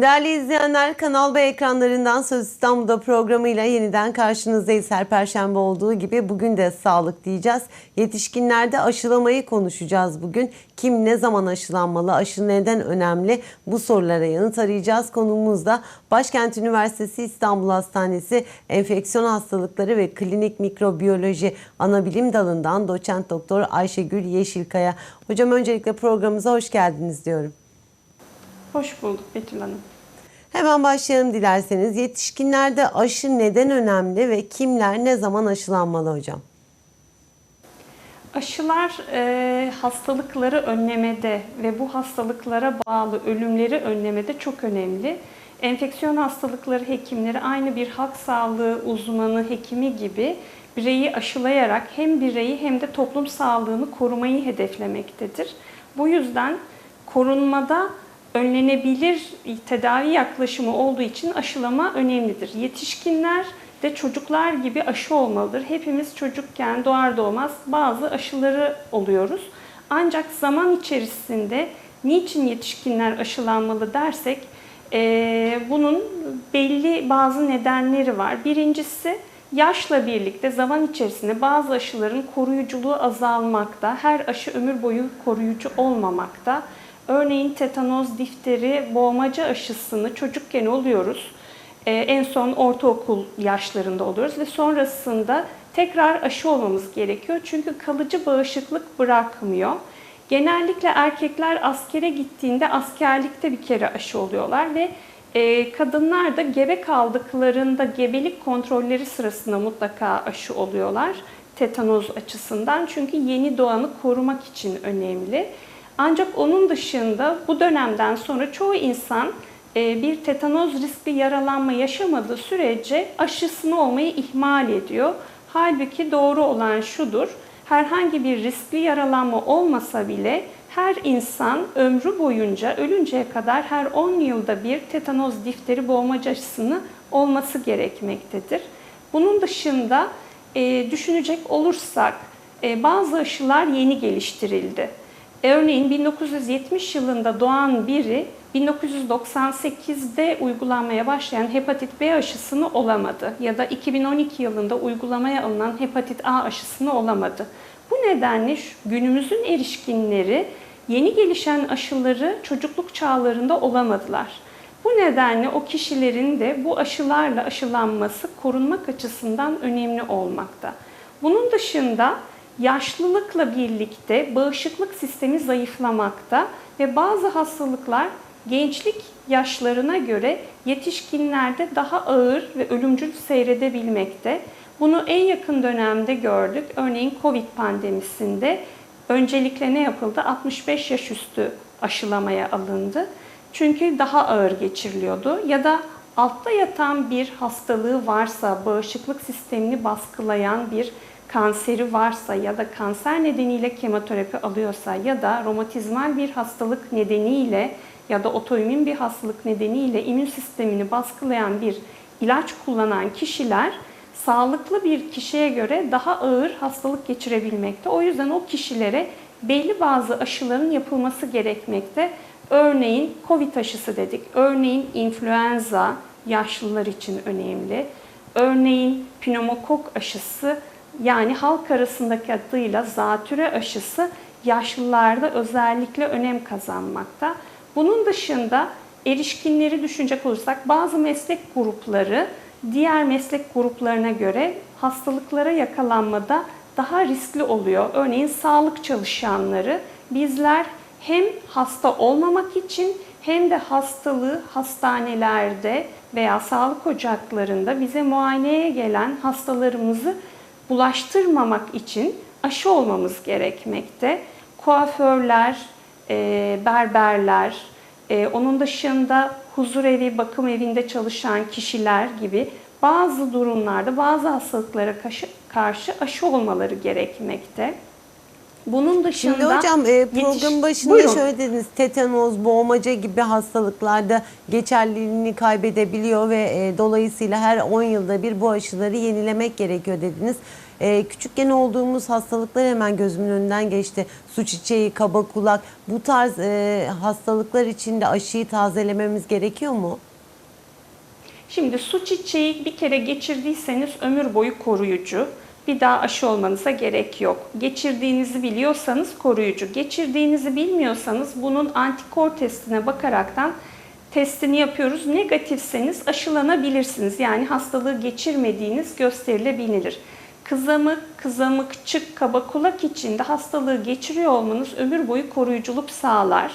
Değerli izleyenler Kanal B ekranlarından Söz İstanbul'da programıyla yeniden karşınızdayız. Her perşembe olduğu gibi bugün de sağlık diyeceğiz. Yetişkinlerde aşılamayı konuşacağız bugün. Kim ne zaman aşılanmalı, aşı neden önemli bu sorulara yanıt arayacağız. Konuğumuz da Başkent Üniversitesi İstanbul Hastanesi Enfeksiyon Hastalıkları ve Klinik Mikrobiyoloji Anabilim Dalı'ndan doçent doktor Ayşegül Yeşilkaya. Hocam öncelikle programımıza hoş geldiniz diyorum. Hoş bulduk Betül Hanım. Hemen başlayalım dilerseniz. Yetişkinlerde aşı neden önemli ve kimler ne zaman aşılanmalı hocam? Aşılar e, hastalıkları önlemede ve bu hastalıklara bağlı ölümleri önlemede çok önemli. Enfeksiyon hastalıkları hekimleri aynı bir halk sağlığı uzmanı hekimi gibi bireyi aşılayarak hem bireyi hem de toplum sağlığını korumayı hedeflemektedir. Bu yüzden korunmada önlenebilir tedavi yaklaşımı olduğu için aşılama önemlidir. Yetişkinler de çocuklar gibi aşı olmalıdır. Hepimiz çocukken doğar doğmaz bazı aşıları oluyoruz. Ancak zaman içerisinde niçin yetişkinler aşılanmalı dersek e, bunun belli bazı nedenleri var. Birincisi yaşla birlikte zaman içerisinde bazı aşıların koruyuculuğu azalmakta. Her aşı ömür boyu koruyucu olmamakta. Örneğin tetanoz, difteri, boğmaca aşısını çocukken oluyoruz. Ee, en son ortaokul yaşlarında oluyoruz ve sonrasında tekrar aşı olmamız gerekiyor. Çünkü kalıcı bağışıklık bırakmıyor. Genellikle erkekler askere gittiğinde askerlikte bir kere aşı oluyorlar ve e, kadınlar da gebe kaldıklarında gebelik kontrolleri sırasında mutlaka aşı oluyorlar tetanoz açısından. Çünkü yeni doğanı korumak için önemli. Ancak onun dışında bu dönemden sonra çoğu insan e, bir tetanoz riskli yaralanma yaşamadığı sürece aşısını olmayı ihmal ediyor. Halbuki doğru olan şudur. Herhangi bir riskli yaralanma olmasa bile her insan ömrü boyunca ölünceye kadar her 10 yılda bir tetanoz difteri boğmaca aşısını olması gerekmektedir. Bunun dışında e, düşünecek olursak e, bazı aşılar yeni geliştirildi. Örneğin 1970 yılında doğan biri 1998'de uygulanmaya başlayan hepatit B aşısını olamadı ya da 2012 yılında uygulamaya alınan hepatit A aşısını olamadı. Bu nedenle günümüzün erişkinleri yeni gelişen aşıları çocukluk çağlarında olamadılar. Bu nedenle o kişilerin de bu aşılarla aşılanması korunmak açısından önemli olmakta. Bunun dışında yaşlılıkla birlikte bağışıklık sistemi zayıflamakta ve bazı hastalıklar gençlik yaşlarına göre yetişkinlerde daha ağır ve ölümcül seyredebilmekte. Bunu en yakın dönemde gördük. Örneğin Covid pandemisinde öncelikle ne yapıldı? 65 yaş üstü aşılamaya alındı. Çünkü daha ağır geçiriliyordu. Ya da altta yatan bir hastalığı varsa, bağışıklık sistemini baskılayan bir kanseri varsa ya da kanser nedeniyle kemoterapi alıyorsa ya da romatizmal bir hastalık nedeniyle ya da otoimmün bir hastalık nedeniyle immün sistemini baskılayan bir ilaç kullanan kişiler sağlıklı bir kişiye göre daha ağır hastalık geçirebilmekte. O yüzden o kişilere belli bazı aşıların yapılması gerekmekte. Örneğin COVID aşısı dedik. Örneğin influenza yaşlılar için önemli. Örneğin pneumokok aşısı yani halk arasındaki adıyla zatüre aşısı yaşlılarda özellikle önem kazanmakta. Bunun dışında erişkinleri düşünecek olursak bazı meslek grupları diğer meslek gruplarına göre hastalıklara yakalanmada daha riskli oluyor. Örneğin sağlık çalışanları bizler hem hasta olmamak için hem de hastalığı hastanelerde veya sağlık ocaklarında bize muayeneye gelen hastalarımızı bulaştırmamak için aşı olmamız gerekmekte. Kuaförler, e, berberler, e, onun dışında huzur evi, bakım evinde çalışan kişiler gibi bazı durumlarda bazı hastalıklara karşı, aşı olmaları gerekmekte. Bunun dışında Şimdi hocam e, programın başında Buyurun. şöyle dediniz tetanoz, boğmaca gibi hastalıklarda geçerliliğini kaybedebiliyor ve e, dolayısıyla her 10 yılda bir bu aşıları yenilemek gerekiyor dediniz. E, küçükken olduğumuz hastalıklar hemen gözümün önünden geçti. Su çiçeği, kaba kulak bu tarz e, hastalıklar için de aşıyı tazelememiz gerekiyor mu? Şimdi su çiçeği bir kere geçirdiyseniz ömür boyu koruyucu. Bir daha aşı olmanıza gerek yok. Geçirdiğinizi biliyorsanız koruyucu. Geçirdiğinizi bilmiyorsanız bunun antikor testine bakaraktan testini yapıyoruz. Negatifseniz aşılanabilirsiniz. Yani hastalığı geçirmediğiniz gösterilebilir. Kızamık, kızamıkçık, kaba kulak içinde hastalığı geçiriyor olmanız ömür boyu koruyuculuk sağlar.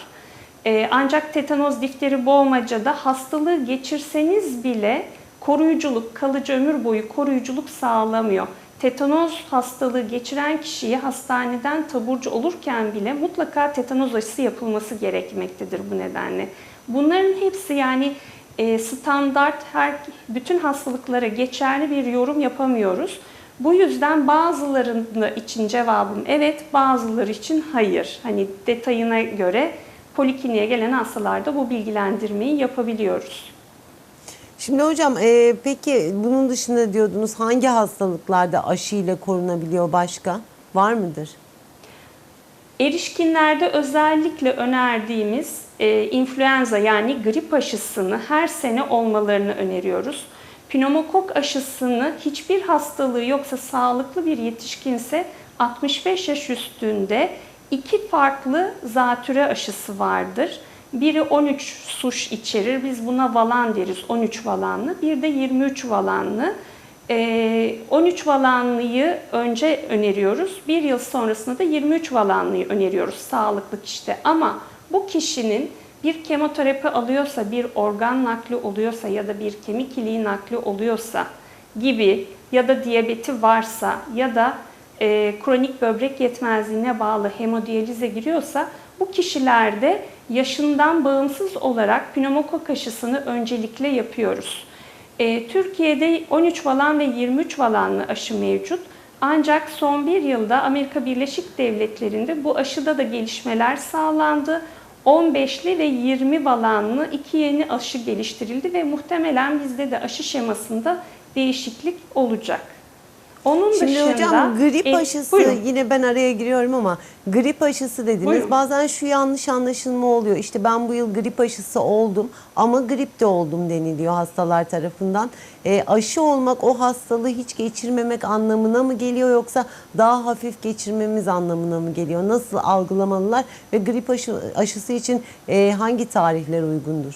Ee, ancak tetanoz, difteri, boğmacada hastalığı geçirseniz bile koruyuculuk, kalıcı ömür boyu koruyuculuk sağlamıyor. Tetanoz hastalığı geçiren kişiye hastaneden taburcu olurken bile mutlaka tetanoz aşısı yapılması gerekmektedir bu nedenle. Bunların hepsi yani e, standart her bütün hastalıklara geçerli bir yorum yapamıyoruz. Bu yüzden bazılarında için cevabım evet, bazıları için hayır. Hani detayına göre polikliniğe gelen hastalarda bu bilgilendirmeyi yapabiliyoruz. Şimdi hocam e, peki bunun dışında diyordunuz hangi hastalıklarda aşıyla korunabiliyor başka? Var mıdır? Erişkinlerde özellikle önerdiğimiz e, influenza yani grip aşısını her sene olmalarını öneriyoruz. Pneumokok aşısını hiçbir hastalığı yoksa sağlıklı bir yetişkinse 65 yaş üstünde iki farklı zatüre aşısı vardır. Biri 13 suş içerir. Biz buna valan deriz. 13 valanlı. Bir de 23 valanlı. Ee, 13 valanlıyı önce öneriyoruz. Bir yıl sonrasında da 23 valanlıyı öneriyoruz sağlıklı kişide. Ama bu kişinin bir kemoterapi alıyorsa, bir organ nakli oluyorsa ya da bir kemik iliği nakli oluyorsa gibi ya da diyabeti varsa ya da e, kronik böbrek yetmezliğine bağlı hemodiyalize giriyorsa bu kişilerde yaşından bağımsız olarak pneumokok aşısını öncelikle yapıyoruz. E, Türkiye'de 13 valan ve 23 valanlı aşı mevcut. Ancak son bir yılda Amerika Birleşik Devletleri'nde bu aşıda da gelişmeler sağlandı. 15'li ve 20 valanlı iki yeni aşı geliştirildi ve muhtemelen bizde de aşı şemasında değişiklik olacak. Onun Şimdi dışında hocam grip e, aşısı buyurun. yine ben araya giriyorum ama grip aşısı dediniz. Buyurun. Bazen şu yanlış anlaşılma oluyor. İşte ben bu yıl grip aşısı oldum ama grip de oldum deniliyor hastalar tarafından. E, aşı olmak o hastalığı hiç geçirmemek anlamına mı geliyor yoksa daha hafif geçirmemiz anlamına mı geliyor? Nasıl algılamalılar ve grip aşı, aşısı için e, hangi tarihler uygundur?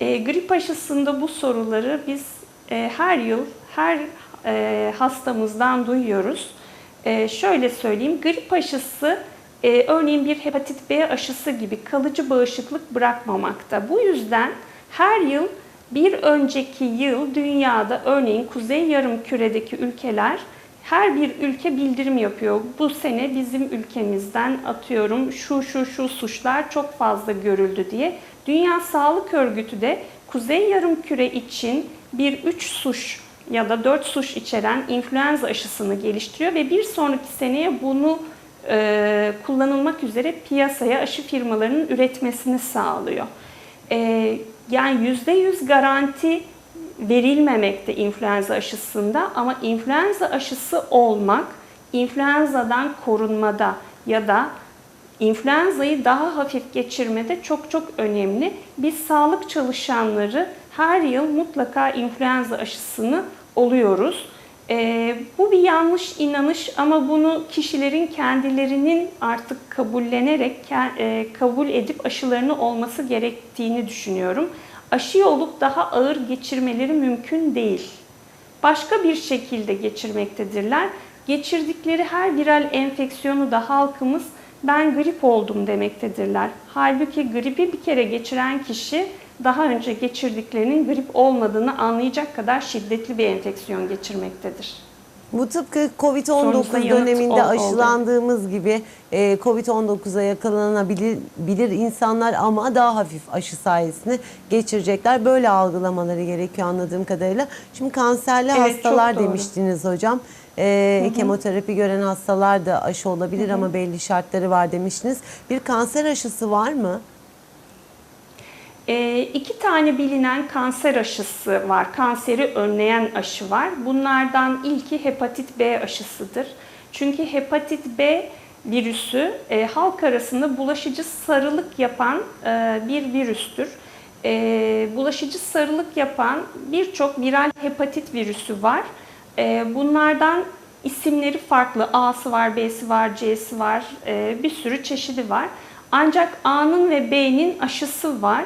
E, grip aşısında bu soruları biz e, her yıl her e, hastamızdan duyuyoruz. E, şöyle söyleyeyim, grip aşısı e, örneğin bir hepatit B aşısı gibi kalıcı bağışıklık bırakmamakta. Bu yüzden her yıl bir önceki yıl dünyada örneğin kuzey yarım küredeki ülkeler her bir ülke bildirim yapıyor. Bu sene bizim ülkemizden atıyorum şu şu şu suçlar çok fazla görüldü diye. Dünya Sağlık Örgütü de kuzey yarım küre için bir 3 suç ya da 4 suç içeren influenza aşısını geliştiriyor ve bir sonraki seneye bunu e, kullanılmak üzere piyasaya aşı firmalarının üretmesini sağlıyor. E, yani %100 garanti verilmemekte influenza aşısında ama influenza aşısı olmak influenzadan korunmada ya da influenza'yı daha hafif geçirmede çok çok önemli. Biz sağlık çalışanları her yıl mutlaka influenza aşısını oluyoruz. Ee, bu bir yanlış inanış ama bunu kişilerin kendilerinin artık kabullenerek, e, kabul edip aşılarını olması gerektiğini düşünüyorum. Aşı olup daha ağır geçirmeleri mümkün değil. Başka bir şekilde geçirmektedirler. Geçirdikleri her viral enfeksiyonu da halkımız ben grip oldum demektedirler. Halbuki gripi bir kere geçiren kişi daha önce geçirdiklerinin grip olmadığını anlayacak kadar şiddetli bir enfeksiyon geçirmektedir. Bu tıpkı Sorumuza Covid-19 yanıt döneminde ol- oldu. aşılandığımız gibi e, Covid-19'a yakalanabilir bilir insanlar ama daha hafif aşı sayesinde geçirecekler. Böyle algılamaları gerekiyor anladığım kadarıyla. Şimdi kanserli Evet, hastalar demiştiniz hocam. E, kemoterapi gören hastalar da aşı olabilir ama belli şartları var demiştiniz. Bir kanser aşısı var mı? E, iki tane bilinen kanser aşısı var. Kanseri önleyen aşı var. Bunlardan ilki hepatit B aşısıdır. Çünkü hepatit B virüsü e, halk arasında bulaşıcı sarılık yapan e, bir virüstür. E, bulaşıcı sarılık yapan birçok viral hepatit virüsü var. E, bunlardan isimleri farklı. A'sı var, B'si var, C'si var, e, bir sürü çeşidi var. Ancak A'nın ve B'nin aşısı var.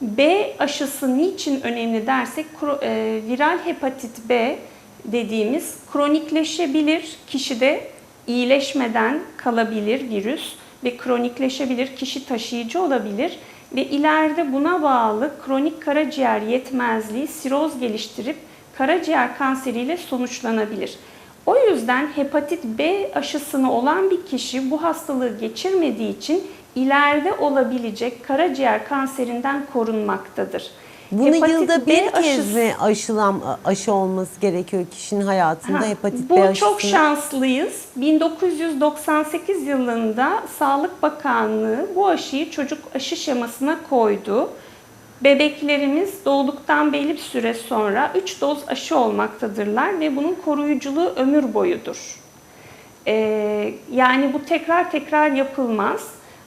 B aşısı niçin önemli dersek e, viral hepatit B dediğimiz kronikleşebilir kişide iyileşmeden kalabilir virüs ve kronikleşebilir kişi taşıyıcı olabilir ve ileride buna bağlı kronik karaciğer yetmezliği siroz geliştirip karaciğer kanseriyle sonuçlanabilir. O yüzden hepatit B aşısını olan bir kişi bu hastalığı geçirmediği için ileride olabilecek karaciğer kanserinden korunmaktadır. Bunu Hepatit yılda B bir kez aşısı- mi aşılan aşı olması gerekiyor kişinin hayatında Ha, hepatit bu B aşısını? çok şanslıyız. 1998 yılında Sağlık Bakanlığı bu aşıyı çocuk aşı şemasına koydu. Bebeklerimiz doğduktan belli bir süre sonra 3 doz aşı olmaktadırlar ve bunun koruyuculuğu ömür boyudur. Ee, yani bu tekrar tekrar yapılmaz.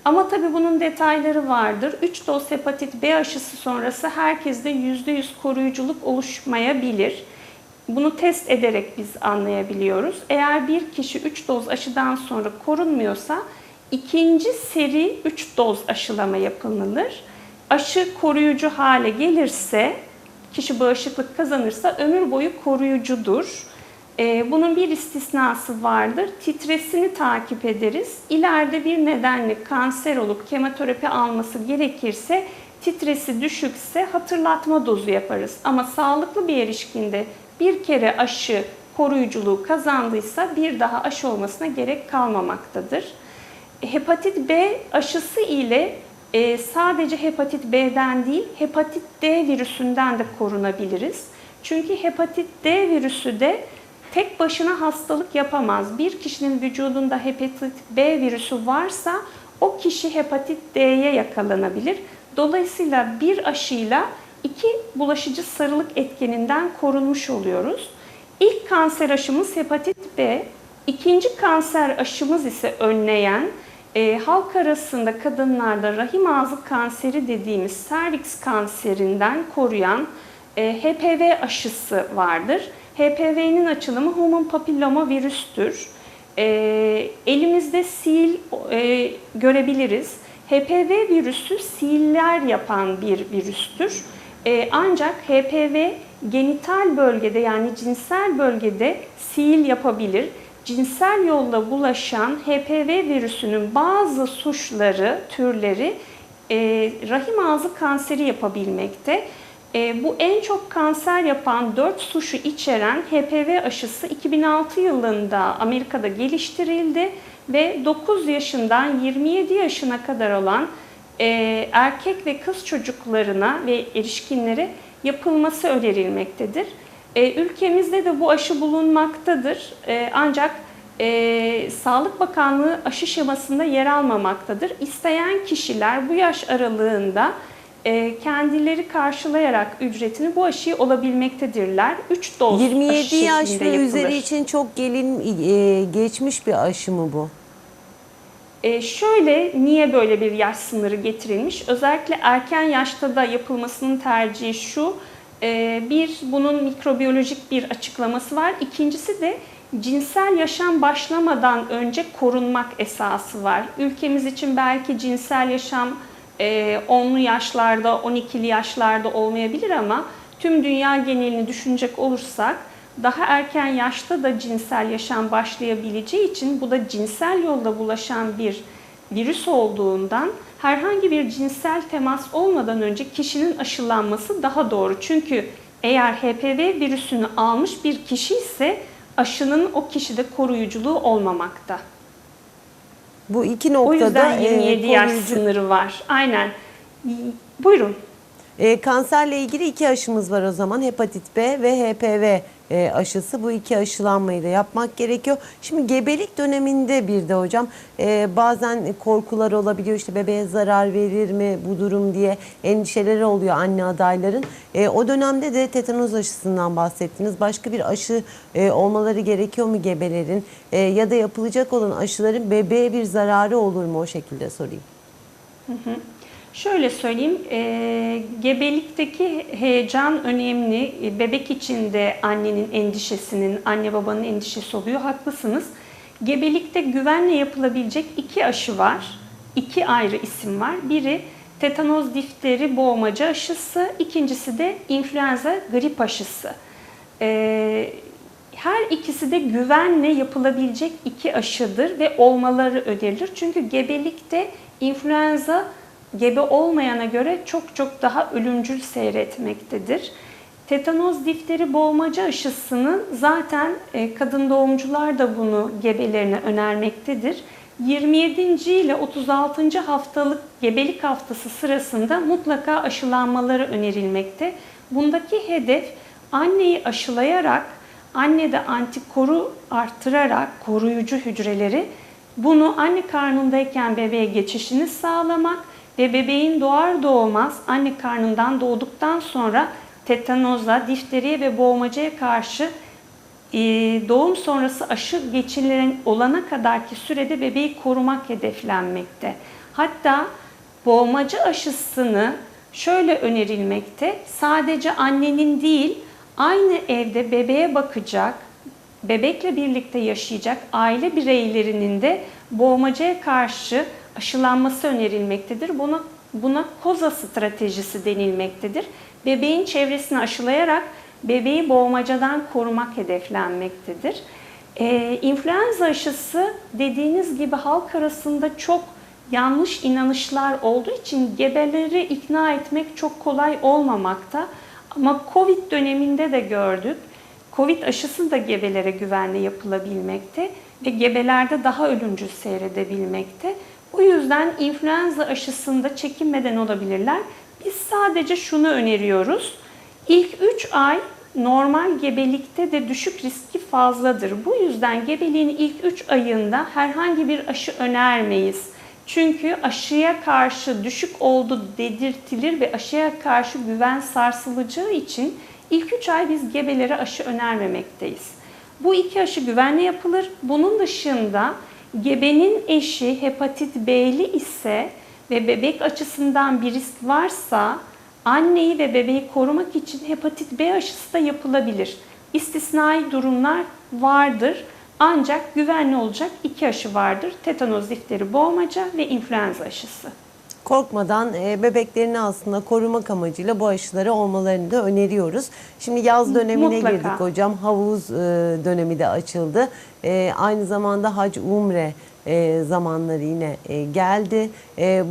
Ama tabii bunun detayları vardır. 3 doz hepatit B aşısı sonrası herkeste %100 koruyuculuk oluşmayabilir. Bunu test ederek biz anlayabiliyoruz. Eğer bir kişi 3 doz aşıdan sonra korunmuyorsa ikinci seri 3 doz aşılama yapılır. Aşı koruyucu hale gelirse, kişi bağışıklık kazanırsa ömür boyu koruyucudur. Ee, Bunun bir istisnası vardır. Titresini takip ederiz. İleride bir nedenle kanser olup kemoterapi alması gerekirse titresi düşükse hatırlatma dozu yaparız. Ama sağlıklı bir erişkinde bir kere aşı koruyuculuğu kazandıysa bir daha aşı olmasına gerek kalmamaktadır. Hepatit B aşısı ile e, sadece hepatit B'den değil, hepatit D virüsünden de korunabiliriz. Çünkü hepatit D virüsü de tek başına hastalık yapamaz. Bir kişinin vücudunda hepatit B virüsü varsa o kişi hepatit D'ye yakalanabilir. Dolayısıyla bir aşıyla iki bulaşıcı sarılık etkeninden korunmuş oluyoruz. İlk kanser aşımız hepatit B. İkinci kanser aşımız ise önleyen, e, halk arasında kadınlarda rahim ağzı kanseri dediğimiz serviks kanserinden koruyan e, HPV aşısı vardır. HPV'nin açılımı human papilloma virüstür. E, elimizde sil e, görebiliriz. HPV virüsü siller yapan bir virüstür. E, ancak HPV genital bölgede yani cinsel bölgede sil yapabilir. Cinsel yolla bulaşan HPV virüsünün bazı suçları, türleri e, rahim ağzı kanseri yapabilmekte. E, bu en çok kanser yapan 4 suşu içeren HPV aşısı 2006 yılında Amerika'da geliştirildi ve 9 yaşından 27 yaşına kadar olan e, erkek ve kız çocuklarına ve erişkinlere yapılması önerilmektedir. E, ülkemizde de bu aşı bulunmaktadır. E, ancak e, Sağlık Bakanlığı aşı şemasında yer almamaktadır. İsteyen kişiler bu yaş aralığında kendileri karşılayarak ücretini bu aşıyı olabilmektedirler. 3 doz 27 aşı yaş ve üzeri için çok gelin e, geçmiş bir aşı mı bu? E, şöyle niye böyle bir yaş sınırı getirilmiş? Özellikle erken yaşta da yapılmasının tercihi şu. e, bir bunun mikrobiyolojik bir açıklaması var. İkincisi de cinsel yaşam başlamadan önce korunmak esası var. Ülkemiz için belki cinsel yaşam e, 10'lu yaşlarda, 12'li yaşlarda olmayabilir ama tüm dünya genelini düşünecek olursak daha erken yaşta da cinsel yaşam başlayabileceği için bu da cinsel yolla bulaşan bir virüs olduğundan herhangi bir cinsel temas olmadan önce kişinin aşılanması daha doğru. Çünkü eğer HPV virüsünü almış bir kişi ise aşının o kişide koruyuculuğu olmamakta. Bu iki O noktada yüzden e, 27 yaş koruyucu- sınırı var. Aynen. Buyurun. E, kanserle ilgili iki aşımız var o zaman. Hepatit B ve HPV e, aşısı. Bu iki aşılanmayı da yapmak gerekiyor. Şimdi gebelik döneminde bir de hocam e, bazen korkular olabiliyor. İşte bebeğe zarar verir mi bu durum diye endişeleri oluyor anne adayların. E, o dönemde de tetanoz aşısından bahsettiniz. Başka bir aşı e, olmaları gerekiyor mu gebelerin? E, ya da yapılacak olan aşıların bebeğe bir zararı olur mu o şekilde sorayım. Şöyle söyleyeyim, e, gebelikteki heyecan önemli. E, bebek için de annenin endişesinin, anne babanın endişesi oluyor. Haklısınız. Gebelikte güvenle yapılabilecek iki aşı var. İki ayrı isim var. Biri tetanoz difteri boğmaca aşısı, ikincisi de influenza grip aşısı. E, her ikisi de güvenle yapılabilecek iki aşıdır ve olmaları önerilir. Çünkü gebelikte influenza gebe olmayana göre çok çok daha ölümcül seyretmektedir. Tetanoz difteri boğmaca aşısını zaten e, kadın doğumcular da bunu gebelerine önermektedir. 27. ile 36. haftalık gebelik haftası sırasında mutlaka aşılanmaları önerilmekte. Bundaki hedef anneyi aşılayarak, annede antikoru arttırarak koruyucu hücreleri bunu anne karnındayken bebeğe geçişini sağlamak ve bebeğin doğar doğmaz anne karnından doğduktan sonra tetanoza, difteriye ve boğmacaya karşı e, doğum sonrası aşı geçirilen olana kadarki sürede bebeği korumak hedeflenmekte. Hatta boğmaca aşısını şöyle önerilmekte. Sadece annenin değil, aynı evde bebeğe bakacak, bebekle birlikte yaşayacak aile bireylerinin de boğmacaya karşı aşılanması önerilmektedir. Buna, buna koza stratejisi denilmektedir. Bebeğin çevresini aşılayarak bebeği boğmacadan korumak hedeflenmektedir. Ee, influenza aşısı dediğiniz gibi halk arasında çok yanlış inanışlar olduğu için gebeleri ikna etmek çok kolay olmamakta. Ama Covid döneminde de gördük. Covid aşısı da gebelere güvenle yapılabilmekte ve gebelerde daha ölümcül seyredebilmekte. Bu yüzden influenza aşısında çekinmeden olabilirler. Biz sadece şunu öneriyoruz. İlk 3 ay normal gebelikte de düşük riski fazladır. Bu yüzden gebeliğin ilk 3 ayında herhangi bir aşı önermeyiz. Çünkü aşıya karşı düşük oldu dedirtilir ve aşıya karşı güven sarsılacağı için ilk 3 ay biz gebelere aşı önermemekteyiz. Bu iki aşı güvenle yapılır. Bunun dışında gebenin eşi hepatit B'li ise ve bebek açısından bir risk varsa anneyi ve bebeği korumak için hepatit B aşısı da yapılabilir. İstisnai durumlar vardır. Ancak güvenli olacak iki aşı vardır. Tetanoz difteri boğmaca ve influenza aşısı. Korkmadan e, bebeklerini aslında korumak amacıyla bu aşıları olmalarını da öneriyoruz. Şimdi yaz dönemine Mutlaka. girdik hocam. Havuz e, dönemi de açıldı. E, aynı zamanda hac umre zamanları yine geldi.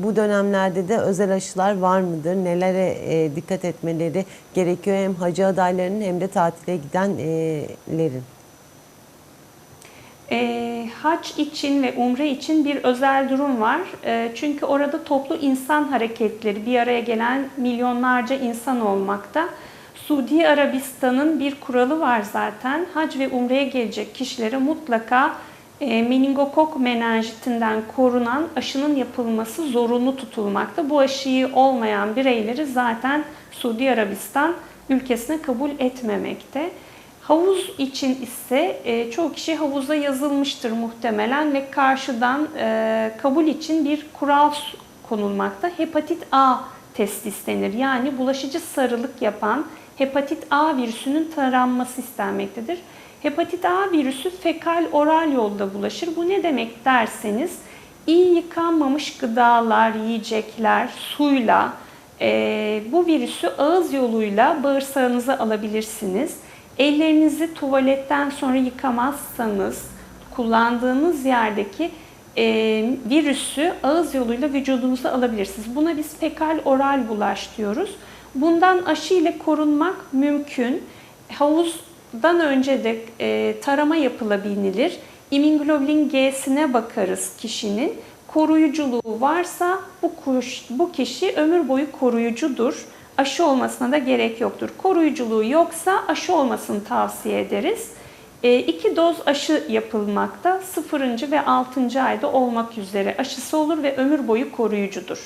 Bu dönemlerde de özel aşılar var mıdır? Nelere dikkat etmeleri gerekiyor hem hacı adaylarının hem de tatile gidenlerin? E, hac için ve umre için bir özel durum var. E, çünkü orada toplu insan hareketleri, bir araya gelen milyonlarca insan olmakta. Suudi Arabistan'ın bir kuralı var zaten. Hac ve umreye gelecek kişilere mutlaka e, meningokok menenjitinden korunan aşının yapılması zorunlu tutulmakta. Bu aşıyı olmayan bireyleri zaten Suudi Arabistan ülkesine kabul etmemekte. Havuz için ise e, çoğu kişi havuza yazılmıştır muhtemelen ve karşıdan e, kabul için bir kural konulmakta. Hepatit A testi istenir. Yani bulaşıcı sarılık yapan hepatit A virüsünün taranması istenmektedir. Hepatit A virüsü fekal oral yolda bulaşır. Bu ne demek derseniz iyi yıkanmamış gıdalar, yiyecekler, suyla e, bu virüsü ağız yoluyla bağırsağınıza alabilirsiniz. Ellerinizi tuvaletten sonra yıkamazsanız kullandığınız yerdeki e, virüsü ağız yoluyla vücudunuza alabilirsiniz. Buna biz fekal oral bulaş diyoruz. Bundan aşı ile korunmak mümkün. Havuz dan önce de e, tarama yapılabilir. İmmünoglobulin G'sine bakarız kişinin. Koruyuculuğu varsa bu, kuş, bu kişi ömür boyu koruyucudur. Aşı olmasına da gerek yoktur. Koruyuculuğu yoksa aşı olmasını tavsiye ederiz. E, iki doz aşı yapılmakta. 0. ve 6. ayda olmak üzere aşısı olur ve ömür boyu koruyucudur.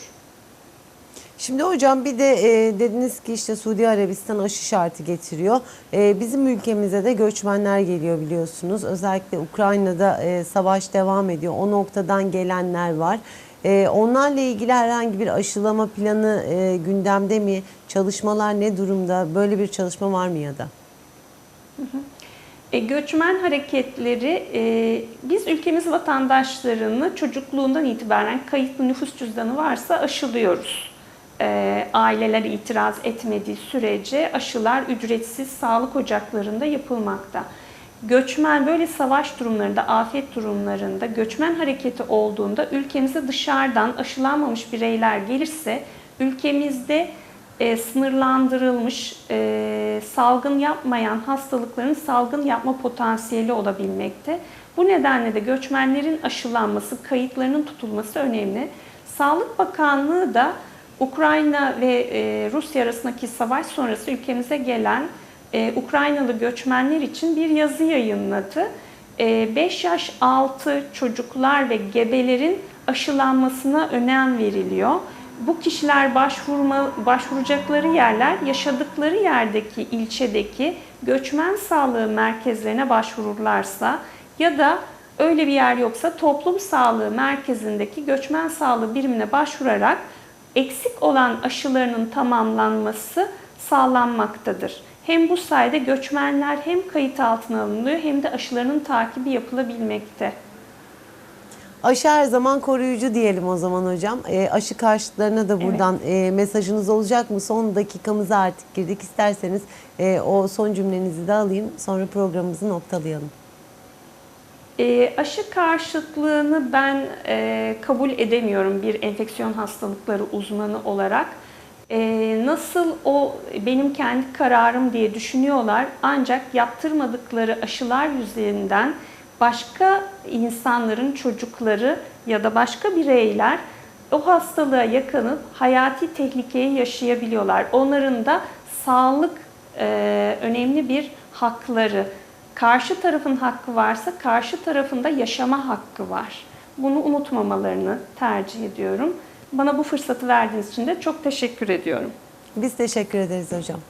Şimdi hocam bir de e, dediniz ki işte Suudi Arabistan aşı şartı getiriyor. E, bizim ülkemize de göçmenler geliyor biliyorsunuz. Özellikle Ukrayna'da e, savaş devam ediyor. O noktadan gelenler var. E, onlarla ilgili herhangi bir aşılama planı e, gündemde mi? Çalışmalar ne durumda? Böyle bir çalışma var mı ya da? E, göçmen hareketleri, e, biz ülkemiz vatandaşlarını çocukluğundan itibaren kayıtlı nüfus cüzdanı varsa aşılıyoruz. E, aileler itiraz etmediği sürece aşılar ücretsiz sağlık ocaklarında yapılmakta. Göçmen böyle savaş durumlarında, afet durumlarında, göçmen hareketi olduğunda ülkemize dışarıdan aşılanmamış bireyler gelirse ülkemizde e, sınırlandırılmış, e, salgın yapmayan hastalıkların salgın yapma potansiyeli olabilmekte. Bu nedenle de göçmenlerin aşılanması, kayıtlarının tutulması önemli. Sağlık Bakanlığı da Ukrayna ve e, Rusya arasındaki savaş sonrası ülkemize gelen e, Ukraynalı göçmenler için bir yazı yayınladı. 5 yaş altı çocuklar ve gebelerin aşılanmasına önem veriliyor. Bu kişiler başvurma, başvuracakları yerler yaşadıkları yerdeki ilçedeki göçmen sağlığı merkezlerine başvururlarsa ya da öyle bir yer yoksa toplum sağlığı merkezindeki göçmen sağlığı birimine başvurarak eksik olan aşılarının tamamlanması sağlanmaktadır. Hem bu sayede göçmenler hem kayıt altına alınıyor hem de aşılarının takibi yapılabilmekte. Aşı her zaman koruyucu diyelim o zaman hocam. E, aşı karşıtlarına da buradan e, mesajınız olacak mı? Son dakikamıza artık girdik. İsterseniz e, o son cümlenizi de alayım. Sonra programımızı noktalayalım. E, aşı karşıtlığını ben e, kabul edemiyorum bir enfeksiyon hastalıkları uzmanı olarak. E, nasıl o benim kendi kararım diye düşünüyorlar ancak yaptırmadıkları aşılar yüzünden başka insanların çocukları ya da başka bireyler o hastalığa yakalanıp hayati tehlikeyi yaşayabiliyorlar. Onların da sağlık e, önemli bir hakları. Karşı tarafın hakkı varsa karşı tarafında yaşama hakkı var. Bunu unutmamalarını tercih ediyorum. Bana bu fırsatı verdiğiniz için de çok teşekkür ediyorum. Biz teşekkür ederiz hocam.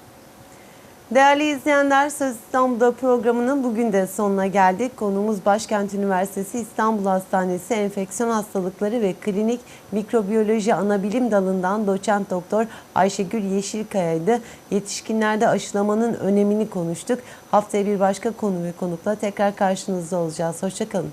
Değerli izleyenler Söz İstanbul'da programının bugün de sonuna geldik. Konumuz Başkent Üniversitesi İstanbul Hastanesi Enfeksiyon Hastalıkları ve Klinik Mikrobiyoloji Anabilim Dalı'ndan doçent doktor Ayşegül Yeşilkaya'ydı. Yetişkinlerde aşılamanın önemini konuştuk. Haftaya bir başka konu ve konukla tekrar karşınızda olacağız. Hoşçakalın.